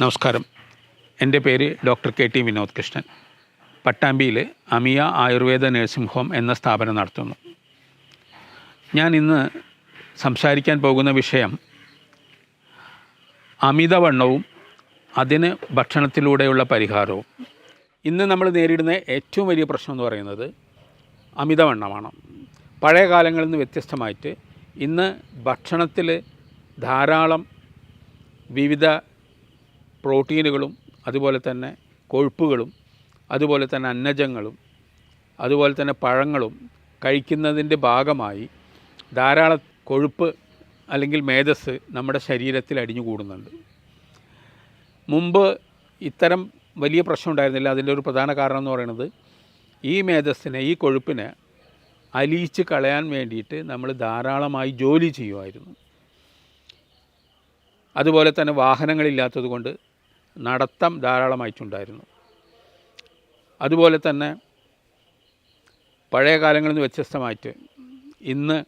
നമസ്കാരം. എന്റെ പേര് doctor K T Vinod Krishnan. പട്ടാമ്പിയിൽ Amiya Ayurveda nursing home എന്ന സ്ഥാപനം നടത്തുന്നു. ഞാൻ ഇന്ന് സംസാരിക്കാൻ പോകുന്ന വിഷയം അമിതവണ്ണവും അതിന് ഭക്ഷണത്തിലൂടെയുള്ള പരിഹാരവും. ഇന്ന് നമ്മൾ നേരിടുന്ന ഏറ്റവും വലിയ പ്രശ്നം എന്ന് പറയുന്നത് അമിതവണ്ണമാണ്. പഴയ കാലങ്ങളിൽ നിന്ന് വ്യത്യസ്തമായിട്ട് ഇന്ന് ഭക്ഷണത്തിൽ ധാരാളം വിവിധ പ്രോട്ടീനുകളും അതുപോലെ തന്നെ കൊഴുപ്പുകളും അതുപോലെ തന്നെ അന്നജങ്ങളും അതുപോലെ തന്നെ പഴങ്ങളും കഴിക്കുന്നതിന്റെ ഭാഗമായി ധാരാളം കൊഴുപ്പ് അല്ലെങ്കിൽ മേധസ് നമ്മുടെ ശരീരത്തിൽ അടിഞ്ഞു കൂടുന്നുണ്ട്. മുമ്പ് ഇത്തരം വലിയ പ്രശ്നം ഉണ്ടായിരുന്നില്ല. അതിന്റെ ഒരു പ്രധാന കാരണം എന്ന് പറയുന്നത് ഈ മേധസ്സിനെ ഈ കൊഴുപ്പിനെ അലിയിച്ച് കളയാൻ വേണ്ടിയിട്ട് നമ്മൾ ധാരാളമായി ജോലി ചെയ്യുമായിരുന്നു. അതുപോലെ തന്നെ വാഹനങ്ങളില്ലാത്തത് കൊണ്ട് നടത്തം ധാരാളമായിട്ടുണ്ടായിരുന്നു. അതുപോലെ തന്നെ പഴയ കാലങ്ങളിൽ നിന്ന് വ്യത്യസ്തമായിട്ട് ഇന്ന്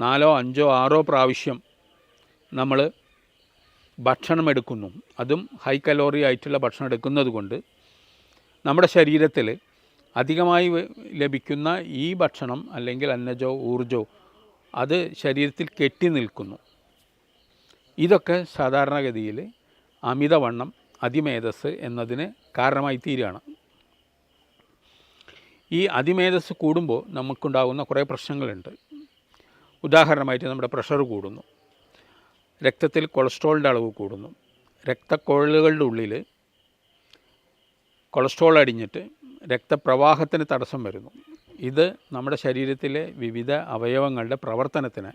നാലോ അഞ്ചോ ആറോ പ്രാവശ്യം നമ്മൾ ഭക്ഷണം എടുക്കുന്നു അതും ഹൈ കലോറി ആയിട്ടുള്ള ഭക്ഷണം എടുക്കുന്നത് കൊണ്ട് നമ്മുടെ ശരീരത്തിൽ അധികമായി ലഭിക്കുന്ന ഈ ഭക്ഷണം അല്ലെങ്കിൽ അന്നജോ ഊർജോ അത് ശരീരത്തിൽ കെട്ടി നിൽക്കുന്നു. ഇതൊക്കെ സാധാരണഗതിയിൽ അമിതവണ്ണം അതിമേധസ് എന്നതിന് കാരണമായി തീരുകയാണ്. ഈ അതിമേധസ് കൂടുമ്പോൾ നമുക്കുണ്ടാകുന്ന കുറേ പ്രശ്നങ്ങളുണ്ട്. ഉദാഹരണമായിട്ട് നമ്മുടെ പ്രഷർ കൂടുന്നു. രക്തത്തിൽ കൊളസ്ട്രോളിന്റെ അളവ് കൂടുന്നു. രക്തക്കൊഴലുകളുടെ ഉള്ളിൽ കൊളസ്ട്രോൾ അടിഞ്ഞിട്ട് രക്തപ്രവാഹത്തിന് തടസ്സം വരുന്നു. ഇത് നമ്മുടെ ശരീരത്തിലെ വിവിധ അവയവങ്ങളുടെ പ്രവർത്തനത്തിന്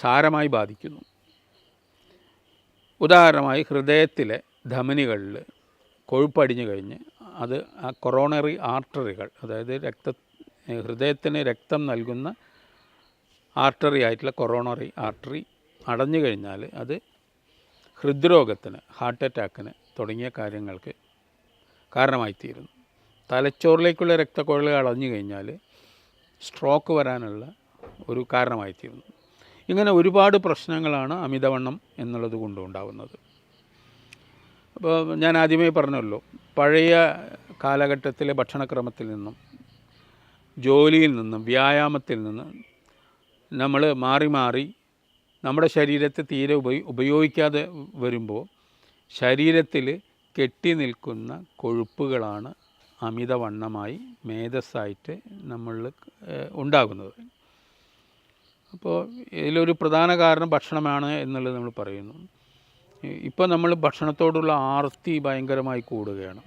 സാരമായി ബാധിക്കുന്നു. ഉദാഹരണമായി ഹൃദയത്തിലെ ധമനികളിൽ കൊഴുപ്പടിഞ്ഞു കഴിഞ്ഞ് അത് ആ കൊറോണറി ആർട്ടറികൾ അതായത് രക്ത ഹൃദയത്തിന് രക്തം നൽകുന്ന ആർട്ടറി ആയിട്ടുള്ള കൊറോണറി ആർട്ടറി അടഞ്ഞു കഴിഞ്ഞാൽ അത് ഹൃദ്രോഗത്തിന് ഹാർട്ട് അറ്റാക്കിന് തുടങ്ങിയ കാര്യങ്ങൾക്ക് കാരണമായിത്തീരുന്നു. തലച്ചോറിലേക്കുള്ള രക്തക്കുഴലുകൾ അടഞ്ഞു കഴിഞ്ഞാൽ സ്ട്രോക്ക് വരാനുള്ള ഒരു കാരണമായിത്തീരുന്നു. ഇങ്ങനെ ഒരുപാട് പ്രശ്നങ്ങളാണ് അമിതവണ്ണം എന്നുള്ളത് കൊണ്ടുണ്ടാകുന്നത് അപ്പോൾ ഞാൻ ആദ്യമേ പറഞ്ഞല്ലോ പഴയ കാലഘട്ടത്തിലെ ഭക്ഷണക്രമത്തിൽ നിന്നും ജോലിയിൽ നിന്നും വ്യായാമത്തിൽ നിന്നും നമ്മൾ മാറി മാറി നമ്മുടെ ശരീരത്തെ തീരെ ഉപയോ ഉപയോഗിക്കാതെ വരുമ്പോൾ ശരീരത്തിൽ കെട്ടി നിൽക്കുന്ന കൊഴുപ്പുകളാണ് അമിതവണ്ണമായി മേധസ്സായിട്ട് നമ്മൾ ഉണ്ടാകുന്നത്. അപ്പോൾ ഇതിലൊരു പ്രധാന കാരണം ഭക്ഷണമാണ് എന്നുള്ളത് നമ്മൾ പറയുന്നു. ഇപ്പോൾ നമ്മൾ ഭക്ഷണത്തോടുള്ള ആർത്തി ഭയങ്കരമായി കൂടുകയാണ്.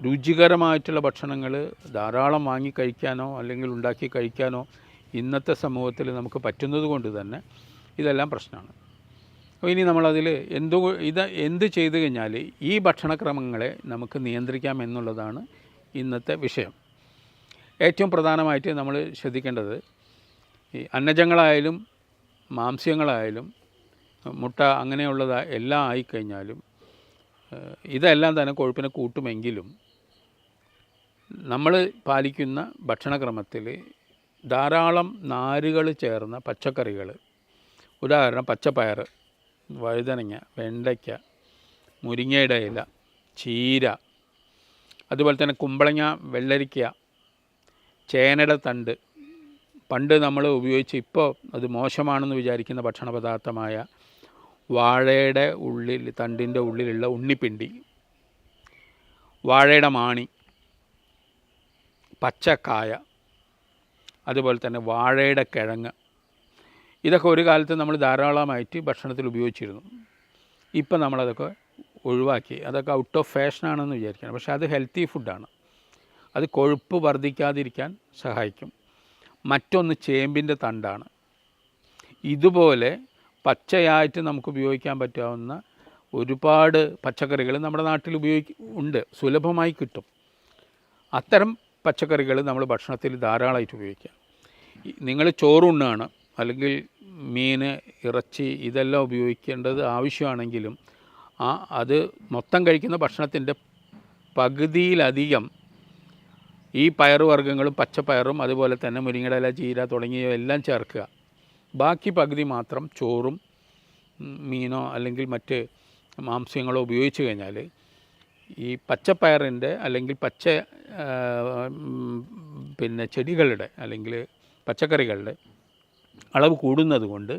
രുചികരമായിട്ടുള്ള ഭക്ഷണങ്ങൾ ധാരാളം വാങ്ങി കഴിക്കാനോ അല്ലെങ്കിൽ ഉണ്ടാക്കി കഴിക്കാനോ ഇന്നത്തെ സമൂഹത്തിൽ നമുക്ക് പറ്റുന്നത് കൊണ്ട് തന്നെ ഇതെല്ലാം പ്രശ്നമാണ്. അപ്പോൾ ഇനി നമ്മളതിൽ എന്തു ഇത് എന്ത് ചെയ്തു കഴിഞ്ഞാൽ ഈ ഭക്ഷണക്രമങ്ങളെ നമുക്ക് നിയന്ത്രിക്കാം എന്നുള്ളതാണ് ഇന്നത്തെ വിഷയം. ഏറ്റവും പ്രധാനമായിട്ട് നമ്മൾ ശ്രദ്ധിക്കേണ്ടത് ഈ അന്നജങ്ങളായാലും മാംസ്യങ്ങളായാലും മുട്ട അങ്ങനെയുള്ളത് എല്ലാം ആയിക്കഴിഞ്ഞാലും ഇതെല്ലാം തന്നെ കൊഴുപ്പിനെ കൂട്ടുമെങ്കിലും നമ്മൾ പാലിക്കുന്ന ഭക്ഷണക്രമത്തിൽ ധാരാളം നാരുകൾ ചേർന്ന പച്ചക്കറികൾ ഉദാഹരണം പച്ചപ്പയർ വഴുതനങ്ങ വെണ്ടയ്ക്ക മുരിങ്ങയുടെ ഇല ചീര അതുപോലെ തന്നെ കുമ്പളങ്ങ വെള്ളരിക്ക ചേനയുടെ തണ്ട് പണ്ട് നമ്മൾ ഉപയോഗിച്ച് ഇപ്പോൾ അത് മോശമാണെന്ന് വിചാരിക്കുന്ന ഭക്ഷണ പദാർത്ഥമായ വാഴയുടെ ഉള്ളിൽ തണ്ടിന്റെ ഉള്ളിലുള്ള ഉണ്ണിപ്പിണ്ടി വാഴയുടെ മാണി പച്ചക്കായ അതുപോലെ തന്നെ വാഴയുടെ കിഴങ്ങ് ഇതൊക്കെ ഒരു കാലത്ത് നമ്മൾ ധാരാളമായിട്ട് ഭക്ഷണത്തിൽ ഉപയോഗിച്ചിരുന്നു. ഇപ്പം നമ്മളതൊക്കെ ഒഴിവാക്കി. അതൊക്കെ ഔട്ട് ഓഫ് ഫാഷനാണെന്ന് വിചാരിക്കണം. പക്ഷേ അത് ഹെൽത്തി ഫുഡാണ് അത് കൊഴുപ്പ് വർദ്ധിക്കാതിരിക്കാൻ സഹായിക്കും. മറ്റൊന്ന് ചേമ്പിന്റെ തണ്ടാണ്. ഇതുപോലെ പച്ചയായിട്ട് നമുക്ക് ഉപയോഗിക്കാൻ പറ്റാവുന്ന ഒരുപാട് പച്ചക്കറികൾ നമ്മുടെ നാട്ടിൽ ഉപയോഗിക്ക ഉണ്ട്. സുലഭമായി കിട്ടും. അത്തരം പച്ചക്കറികൾ നമ്മൾ ഭക്ഷണത്തിൽ ധാരാളമായിട്ട് ഉപയോഗിക്കാം നിങ്ങൾ ചോറുണ്ണാണ് അല്ലെങ്കിൽ മീൻ ഇറച്ചി ഇതെല്ലാം ഉപയോഗിക്കേണ്ടത് ആവശ്യമാണെങ്കിലും ആ അത് മൊത്തം കഴിക്കുന്ന ഭക്ഷണത്തിന്റെ പകുതിയിലധികം ഈ പയറുവർഗങ്ങളും പച്ചപ്പയറും അതുപോലെ തന്നെ മുരിങ്ങടല ചീര തുടങ്ങിയവ എല്ലാം ചേർക്കുക. ബാക്കി പകുതി മാത്രം ചോറും മീനോ അല്ലെങ്കിൽ മറ്റ് മാംസ്യങ്ങളോ ഉപയോഗിച്ച് കഴിഞ്ഞാൽ ഈ പച്ചപ്പയറിന്റെ അല്ലെങ്കിൽ പച്ച പിന്നെ ചെടികളുടെ അല്ലെങ്കിൽ പച്ചക്കറികളുടെ അളവ് കൂടുന്നത് കൊണ്ട്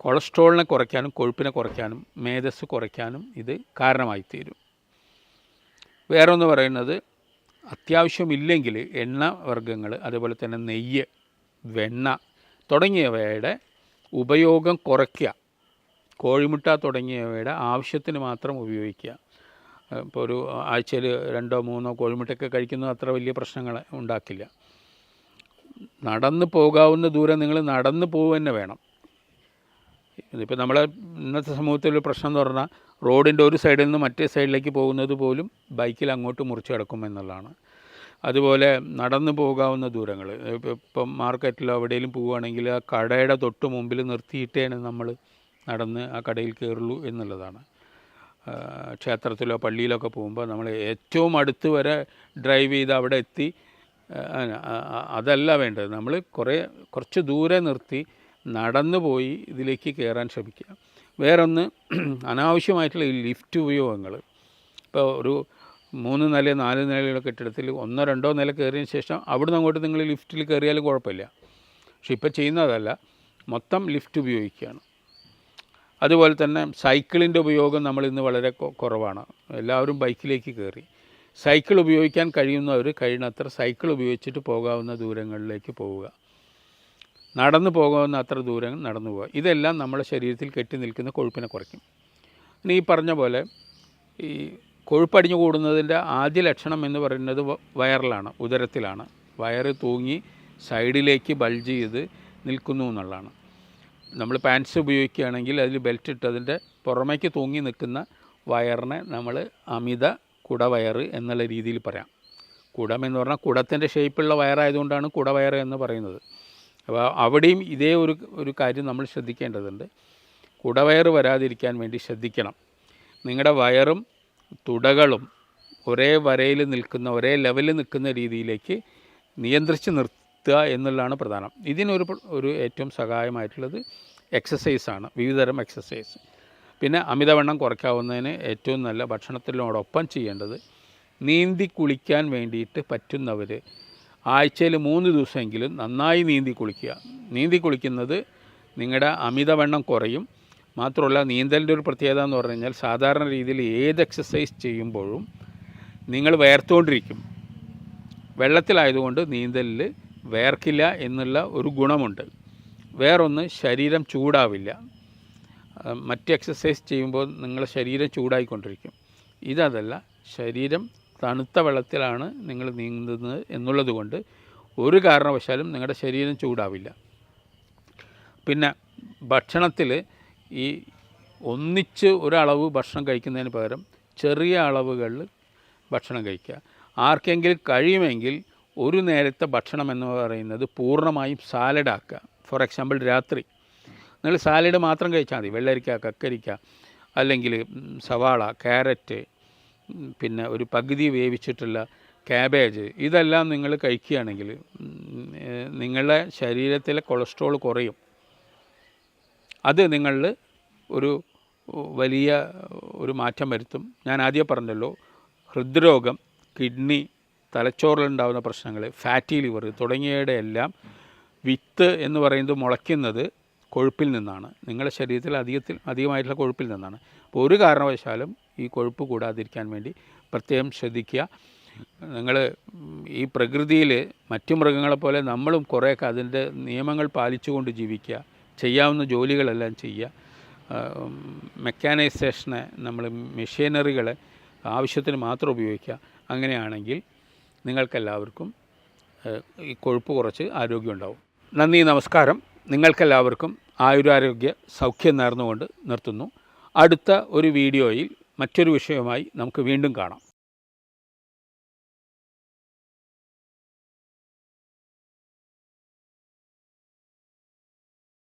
കൊളസ്ട്രോളിനെ കുറയ്ക്കാനും കൊഴുപ്പിനെ കുറയ്ക്കാനും മേധസ് കുറയ്ക്കാനും ഇത് കാരണമായി തീരും വേറെ ഒന്ന് പറയുന്നത് അത്യാവശ്യമില്ലെങ്കിൽ എണ്ണ വർഗങ്ങൾ അതുപോലെ തന്നെ നെയ്യ് വെണ്ണ തുടങ്ങിയവയുടെ ഉപയോഗം കുറയ്ക്കുക. കോഴിമുട്ട തുടങ്ങിയവയുടെ ആവശ്യത്തിന് മാത്രം ഉപയോഗിക്കുക. ഇപ്പോൾ ഒരു ആഴ്ചയിൽ രണ്ടോ മൂന്നോ കോഴിമുട്ടയൊക്കെ കഴിക്കുന്നത് അത്ര വലിയ പ്രശ്നങ്ങൾ ഉണ്ടാക്കില്ല. നടന്ന് പോകാവുന്ന ദൂരം നിങ്ങൾ നടന്ന് പോകുക തന്നെ വേണം. ഇതിപ്പോൾ നമ്മളെ ഇന്നത്തെ സമൂഹത്തിലൊരു പ്രശ്നം എന്ന് പറഞ്ഞാൽ റോഡിന്റെ ഒരു സൈഡിൽ നിന്ന് മറ്റേ സൈഡിലേക്ക് പോകുന്നത് പോലും ബൈക്കിൽ അങ്ങോട്ട് മുറിച്ച് കിടക്കും എന്നുള്ളതാണ്. അതുപോലെ നടന്നു പോകാവുന്ന ദൂരങ്ങൾ. ഇപ്പം മാർക്കറ്റിലോ എവിടെയെങ്കിലും പോവുകയാണെങ്കിൽ ആ കടയുടെ തൊട്ട് മുമ്പിൽ നിർത്തിയിട്ടേണ് നമ്മൾ നടന്ന് ആ കടയിൽ കയറുള്ളൂ എന്നുള്ളതാണ്. ക്ഷേത്രത്തിലോ പള്ളിയിലൊക്കെ പോകുമ്പോൾ നമ്മൾ ഏറ്റവും അടുത്ത് വരെ ഡ്രൈവ് ചെയ്ത് അവിടെ എത്തി അതല്ല വേണ്ടത്. നമ്മൾ കുറേ കുറച്ച് ദൂരെ നിർത്തി നടന്നു പോയി ഇതിലേക്ക് കയറാൻ ശ്രമിക്കുക. വേറൊന്ന് അനാവശ്യമായിട്ടുള്ള ഈ ലിഫ്റ്റ് ഉപയോഗങ്ങൾ. ഇപ്പോൾ ഒരു മൂന്ന് നില നാല് നിലയുള്ള കെട്ടിടത്തിൽ ഒന്നോ രണ്ടോ നില കയറിയതിന് ശേഷം അവിടുന്ന് അങ്ങോട്ട് നിങ്ങൾ ലിഫ്റ്റിൽ കയറിയാലും കുഴപ്പമില്ല. പക്ഷെ ഇപ്പോൾ ചെയ്യുന്നതല്ല മൊത്തം ലിഫ്റ്റ് ഉപയോഗിക്കുകയാണ്. അതുപോലെ തന്നെ സൈക്കിളിന്റെ ഉപയോഗം നമ്മൾ ഇന്ന് വളരെ കുറവാണ്. എല്ലാവരും ബൈക്കിലേക്ക് കയറി. സൈക്കിൾ ഉപയോഗിക്കാൻ കഴിയുന്നവർ കഴിയുന്നത്ര സൈക്കിൾ ഉപയോഗിച്ചിട്ട് പോകാവുന്ന ദൂരങ്ങളിലേക്ക് പോവുക. നടന്നു പോകാവുന്ന അത്ര ദൂരം നടന്നു പോവുക. ഇതെല്ലാം നമ്മുടെ ശരീരത്തിൽ കെട്ടി നിൽക്കുന്ന കൊഴുപ്പിനെ കുറയ്ക്കും. ഇനി ഈ പറഞ്ഞ പോലെ ഈ കൊഴുപ്പടിഞ്ഞു കൂടുന്നതിന്റെ ആദ്യ ലക്ഷണം എന്ന് പറയുന്നത് വയറിലാണ് ഉദരത്തിലാണ്. വയറ് തൂങ്ങി സൈഡിലേക്ക് ബൾജ് ചെയ്ത് നിൽക്കുന്നു എന്നുള്ളതാണ്. നമ്മൾ പാൻസ് ഉപയോഗിക്കുകയാണെങ്കിൽ അതിൽ ബെൽറ്റ് ഇട്ടതിന്റെ പുറമേക്ക് തൂങ്ങി നിൽക്കുന്ന വയറിനെ നമ്മൾ അമിത കുടവയറ് എന്നുള്ള രീതിയിൽ പറയാം. കുടം എന്ന് പറഞ്ഞാൽ കുടത്തിന്റെ ഷേപ്പുള്ള വയറായതുകൊണ്ടാണ് കുടവയറ് എന്ന് പറയുന്നത്. അപ്പോൾ അവിടെയും ഇതേ ഒരു ഒരു കാര്യം നമ്മൾ ശ്രദ്ധിക്കേണ്ടതുണ്ട്. കുടവയറ് വരാതിരിക്കാൻ വേണ്ടി ശ്രദ്ധിക്കണം. നിങ്ങളുടെ വയറും തുടകളും ഒരേ വരയിൽ നിൽക്കുന്ന ഒരേ ലെവലിൽ നിൽക്കുന്ന രീതിയിലേക്ക് നിയന്ത്രിച്ച് നിർത്തുക എന്നുള്ളതാണ് പ്രധാനം. ഇതിനൊരു ഒരു ഏറ്റവും സഹായമായിട്ടുള്ളത് എക്സസൈസാണ് വിവിധതരം എക്സസൈസ്. പിന്നെ അമിതവണ്ണം കുറയ്ക്കാവുന്നതിന് ഏറ്റവും നല്ല ഭക്ഷണത്തിനോടൊപ്പം ചെയ്യേണ്ടത് നീന്തി കുളിക്കാൻ വേണ്ടിയിട്ട് പറ്റുന്നവർ ആഴ്ചയിൽ മൂന്ന് ദിവസമെങ്കിലും നന്നായി നീന്തി കുളിക്കുക. നീന്തി കുളിക്കുന്നത് നിങ്ങളുടെ അമിതവണ്ണം കുറയും. മാത്രമല്ല നീന്തലിന്റെ ഒരു പ്രത്യേകത എന്ന് പറഞ്ഞു കഴിഞ്ഞാൽ സാധാരണ രീതിയിൽ ഏത് എക്സസൈസ് ചെയ്യുമ്പോഴും നിങ്ങൾ വേർത്തുകൊണ്ടിരിക്കും. വെള്ളത്തിലായതുകൊണ്ട് നീന്തലിൽ വേർക്കില്ല എന്നുള്ള ഒരു ഗുണമുണ്ട്. വേറൊന്ന് ശരീരം ചൂടാവില്ല. മറ്റ് എക്സസൈസ് ചെയ്യുമ്പോൾ നിങ്ങളുടെ ശരീരം ചൂടായിക്കൊണ്ടിരിക്കും. ഇതല്ല ശരീരം തണുത്ത വെള്ളത്തിലാണ് നിങ്ങൾ നീന്തുന്നത് എന്നുള്ളത് കൊണ്ട് ഒരു കാരണവശാലും നിങ്ങളുടെ ശരീരം ചൂടാവില്ല. പിന്നെ ഭക്ഷണത്തിൽ ഈ ഒന്നിച്ച് ഒരളവ് ഭക്ഷണം കഴിക്കുന്നതിന് പകരം ചെറിയ അളവുകളിൽ ഭക്ഷണം കഴിക്കുക. ആർക്കെങ്കിലും കഴിയുമെങ്കിൽ ഒരു നേരത്തെ ഭക്ഷണം എന്ന് പറയുന്നത് പൂർണമായും സാലഡാക്കുക ഫോർ എക്സാമ്പിൾ രാത്രി. നിങ്ങൾ സാലഡ് മാത്രം കഴിച്ചാൽ മതി. വെള്ളരിക്ക കക്കരിക്ക അല്ലെങ്കിൽ സവാള ക്യാരറ്റ് പിന്നെ ഒരു പകുതി വേവിച്ചിട്ടുള്ള ക്യാബേജ് ഇതെല്ലാം നിങ്ങൾ കഴിക്കുകയാണെങ്കിൽ നിങ്ങളുടെ ശരീരത്തിലെ കൊളസ്ട്രോൾ കുറയും. അത് നിങ്ങളിൽ ഒരു വലിയ ഒരു മാറ്റം വരുത്തും. ഞാൻ ആദ്യം പറഞ്ഞല്ലോ ഹൃദ്രോഗം കിഡ്നി തലച്ചോറിലുണ്ടാകുന്ന പ്രശ്നങ്ങൾ ഫാറ്റി ലിവർ തുടങ്ങിയവയുടെ എല്ലാം വിത്ത് എന്ന് പറയുന്നത് മുളയ്ക്കുന്നത് കൊഴുപ്പിൽ നിന്നാണ്. നിങ്ങളുടെ ശരീരത്തിൽ അധികത്തിൽ അധികമായിട്ടുള്ള കൊഴുപ്പിൽ നിന്നാണ്. അപ്പോൾ ഒരു കാരണവശാലും ഈ കൊഴുപ്പ് കൂടാതിരിക്കാൻ വേണ്ടി പ്രത്യേകം ശ്രദ്ധിക്കുക. നിങ്ങൾ ഈ പ്രകൃതിയിൽ മറ്റു മൃഗങ്ങളെപ്പോലെ നമ്മളും കുറേയൊക്കെ അതിന്റെ നിയമങ്ങൾ പാലിച്ചുകൊണ്ട് ജീവിക്കുക. ചെയ്യാവുന്ന ജോലികളെല്ലാം ചെയ്യുക. മെക്കാനൈസേഷനെ നമ്മൾ മെഷീനറികളെ ആവശ്യത്തിന് മാത്രം ഉപയോഗിക്കുക. അങ്ങനെയാണെങ്കിൽ നിങ്ങൾക്കെല്ലാവർക്കും ഈ കൊഴുപ്പ് കുറച്ച് ആരോഗ്യം ഉണ്ടാവും. നന്ദി നമസ്കാരം. നിങ്ങൾക്കെല്ലാവർക്കും ആയുരാരോഗ്യ സൗഖ്യം നേർന്നുകൊണ്ട് നിർത്തുന്നു. അടുത്ത ഒരു വീഡിയോയിൽ മറ്റൊരു വിഷയവുമായി നമുക്ക് വീണ്ടും കാണാം.